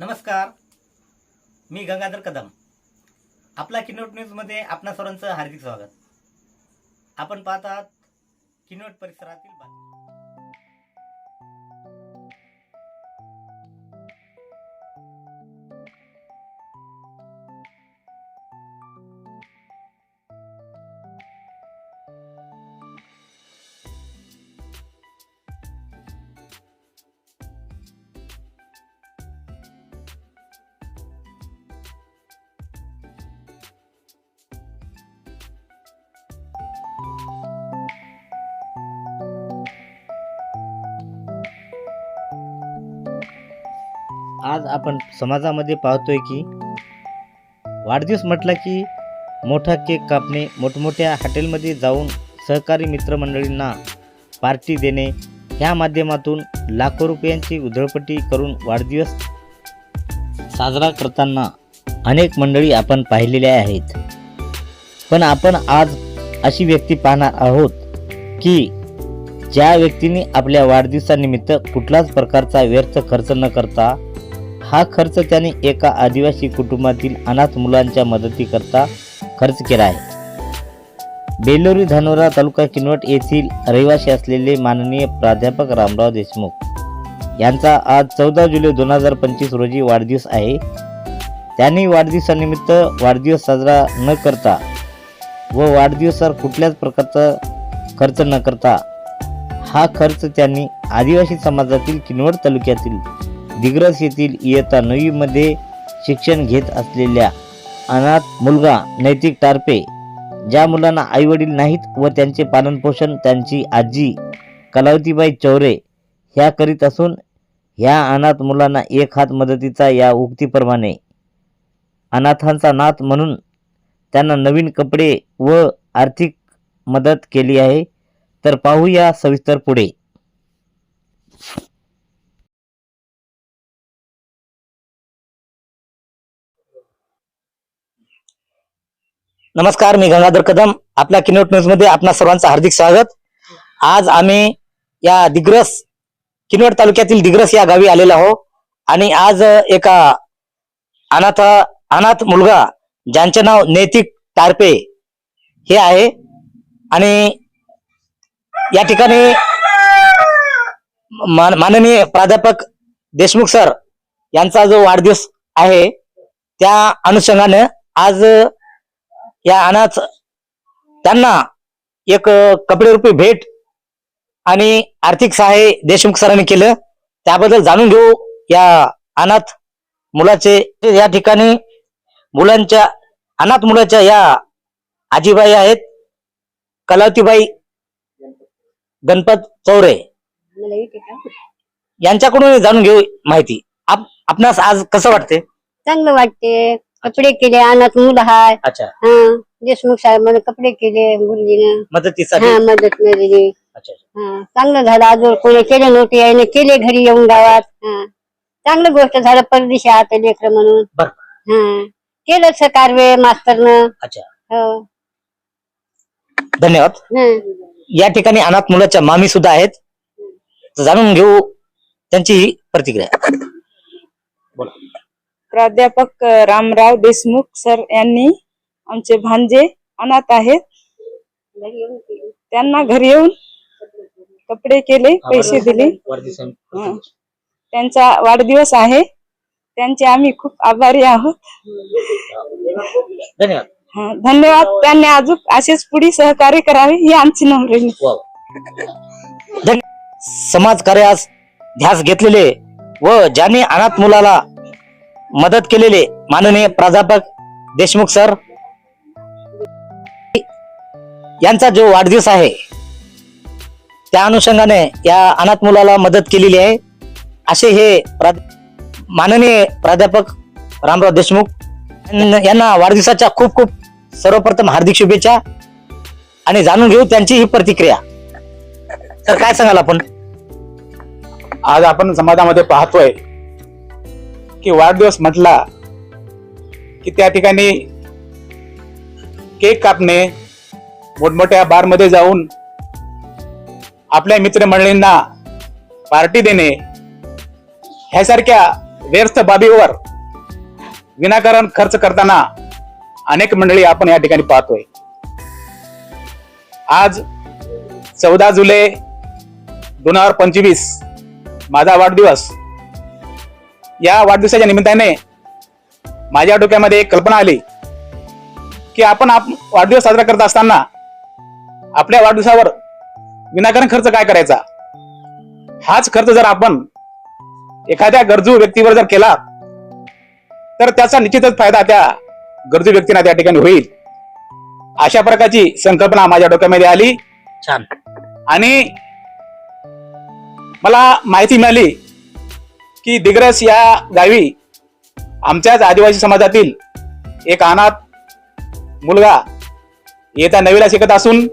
नमस्कार. मी गंगाधर कदम. आपला किनोट न्यूजमध्ये आपणा सर्वांचं हार्दिक स्वागत. आपण पाहतात किनोट परिसरातील आज आपण समाजामध्ये पाहतोय की वाढदिवस म्हटला की मोठा केक कापणे मोठमोठ्या हॉटेलमध्ये जाऊन सहकारी मित्रमंडळींना पार्टी देणे ह्या माध्यमातून लाखो रुपयांची उधळपट्टी करून वाढदिवस साजरा करताना अनेक मंडळी आपण पाहिलेल्या आहेत. पण आपण आज अशी व्यक्ती पाहणार आहोत की ज्या व्यक्तीने आपल्या वाढदिवसानिमित्त कुठलाच प्रकारचा व्यर्थ खर्च न करता हा खर्च त्याने एका आदिवासी कुटुंबातील अनाथ मुलांच्या मदतीकरता खर्च केला आहे. बेलोरी धानोरा तालुका किनवट येथील रहिवासी असलेले माननीय प्राध्यापक रामराव देशमुख यांचा आज चौदा जुलै दोन हजार पंचवीस रोजी वाढदिवस आहे. त्यांनी वाढदिवसानिमित्त वाढदिवस साजरा न करता व वाढदिवसावर कुठल्याच प्रकारचा खर्च न करता हा खर्च त्यांनी आदिवासी समाजातील किनवट तालुक्यातील दिग्रस येथील इयत्ता नववीमध्ये शिक्षण घेत असलेल्या अनाथ मुलगा नैतिक टारपे ज्या मुलांना आईवडील नाहीत व त्यांचे पालनपोषण त्यांची आजी कलावतीबाई चौरे ह्या करीत असून ह्या अनाथ मुलांना एक हात मदतीचा या उक्तीप्रमाणे अनाथांचा नाथ म्हणून त्यांना नवीन कपडे व आर्थिक मदत केली आहे. तर पाहूया सविस्तर पुढे. नमस्कार मी गंगाधर कदम. आपल्या किनोट न्यूजमध्ये आपणा सर्वांचं हार्दिक स्वागत. आज आम्ही या दिग्रस किनवट तालुक्यातील दिग्रस या गावी आलेलो आहो आणि आज एका अनाथ अनाथ मुलगा ज्यांचे नाव नैतिक टारपे हे आहे. आणि या ठिकाणी मान- माननीय प्राध्यापक देशमुख सर यांचा जो वाढदिवस आहे त्या अनुषंगाने आज या अनाथ त्यांना एक कपडे रुपये भेट आणि आर्थिक सहाय्य देशमुख सरांनी केलं. त्याबद्दल जाणून घेऊ या अनाथ मुलाचे या ठिकाणी मुलांच्या अनाथ मुलाच्या या आजीबाई आहेत. कलावतीबाई गणपत चौरे. यांच्याकडून जाणून घेऊ माहिती. आप आपणास आज कसं वाटते चांगलं वाटते कपडे केले अनाथ मुलं हाय. अच्छा. हा देशमुख साहेबांनी कपडे केले मदतीसाठी? हा मदत मिळाली अच्छा हा चांगलं झालं अजून. कोणी केले नव्हते याने केले घरी येऊन गावात. हा. चांगलं गोष्ट झालं परदेशी आत लेकर म्हणून. बर. हा. केलं सकारवे मास्तरनं. अच्छा. हो. धन्यवाद. हं. या ठिकाणी अनाथ मुलाच्या मामी सुद्धा आहेत. तर जाणून घेऊ त्यांची प्रतिक्रिया. बोला. प्राध्यापक रामराव देशमुख सर यांनी आमचे भांजे अनाथ आहेत. त्यांना घरी येऊन कपडे केले पैसे दिले. त्यांचा वाढदिवस आहे. त्यांचे आम्ही खूप आभारी आहोत. धन्यवाद. हं, धन्यवाद. त्यांनी अजून असेच पुढे सहकार्य करावे ही आमची नम्र समाज कार्यास ध्यास घेतलेले व ज्यांनी अनाथ मुलाला मदत केलेले माननीय प्राध्यापक देशमुख सर. यांचा जो वाढदिवस आहे त्या अनुषंगाने या अनाथ मुलाला मदत केलेली आहे. असे हे प्रा- माननीय प्राध्यापक रामराव देशमुख यांना- यांना वाढदिवसाच्या खूप खूप सर्वप्रथम हार्दिक शुभेच्छा आणि जाणून घेऊ त्यांची ही प्रतिक्रिया. तर काय सांगाल आपण? आज आपण समाजामध्ये पाहतोय की वाढदिवस म्हटला की त्या ठिकाणी केक कापणे मोठमोठ्या बारमध्ये जाऊन आपल्या मित्रमंडळींना पार्टी देणे ह्यासारख्या व्यर्थ बाबीवर विनाकारण खर्च करताना अनेक मंडळी आपण या ठिकाणी पाहतोय. आज चौदा जुलै दोन हजार पंचवीस माझा वाढदिवस. या वाढदिवसाच्या निमित्ताने माझ्या डोक्यामध्ये एक कल्पना आली की आपण आप वाढदिवस साजरा करत असताना आपल्या वाढदिवसावर विनाकारण खर्च काय करायचा? हाच खर्च जर आपण एखाद्या गरजू व्यक्तीवर जर केला तर त्याचा निश्चितच फायदा त्या गरजू व्यक्तींना त्या ठिकाणी होईल. अशा प्रकारची संकल्पना माझ्या डोक्यामध्ये आली. छान. आणि मला माहिती मिळाली की दिग्रस या गावी आमच्याच आदिवासी समाजातील एक अनाथ मुलगा येत्या नवीला शिकत असून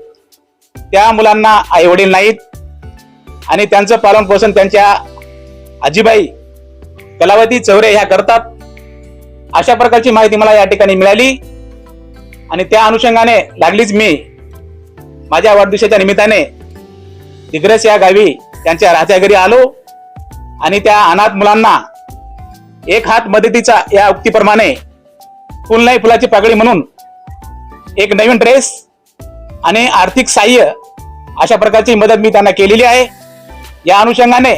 त्या मुलांना आई वडील नाहीत आणि त्यांचं पालन पोषण त्यांच्या आजीबाई कलावती चौरे ह्या करतात. अशा प्रकारची माहिती मला या ठिकाणी मिळाली आणि त्या अनुषंगाने लागलीच मी माझ्या वाढदिवसाच्या निमित्ताने दिग्रस या गावी त्यांच्या राहत्या घरी आलो. आणि त्या अनाथ मुलांना एक हात मदतीचा या उक्तीप्रमाणे फुल नाही फुलाची पाकळी म्हणून एक नवीन ड्रेस आणि आर्थिक सहाय्य अशा प्रकारची मदत मी त्यांना केलेली आहे. या अनुषंगाने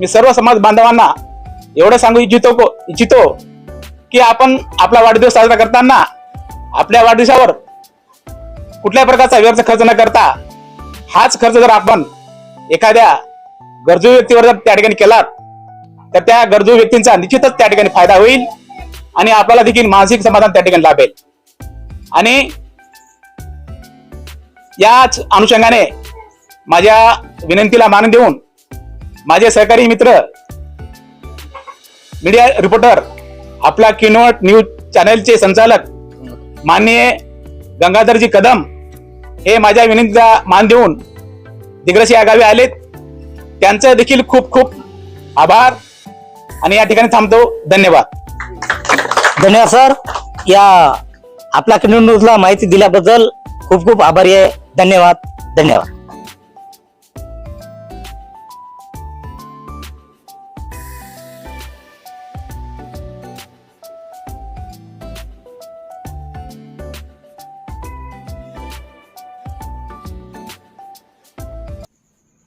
मी सर्व समाज बांधवांना एवढं सांगू इच्छितो इच्छितो की आपण आपला वाढदिवस साजरा करताना आपल्या वाढदिवसावर कुठल्या प्रकारचा व्यर्थ खर्च न करता हाच खर्च जर आपण एखाद्या गरजू व्यक्तीवर जर त्या ठिकाणी केला तर त्या गरजू व्यक्तींचा निश्चितच त्या ठिकाणी फायदा होईल आणि आपल्याला देखील मानसिक समाधान त्या ठिकाणी लाभेल. आणि याच अनुषंगाने माझ्या विनंतीला मान देऊन माझे सहकारी मित्र मीडिया रिपोर्टर आपला किनोट न्यूज चॅनलचे संचालक माननीय गंगाधरजी कदम हे माझ्या विनंतीला मान देऊन दिग्रस या गावी आलेत. त्यांचं देखील खूप खूप आभार. आणि या ठिकाणी थांबतो. धन्यवाद. धन्यवाद सर. या आपला किनोर न्यूजला माहिती दिल्याबद्दल खूप खूप आभारी आहे. धन्यवाद. धन्यवाद.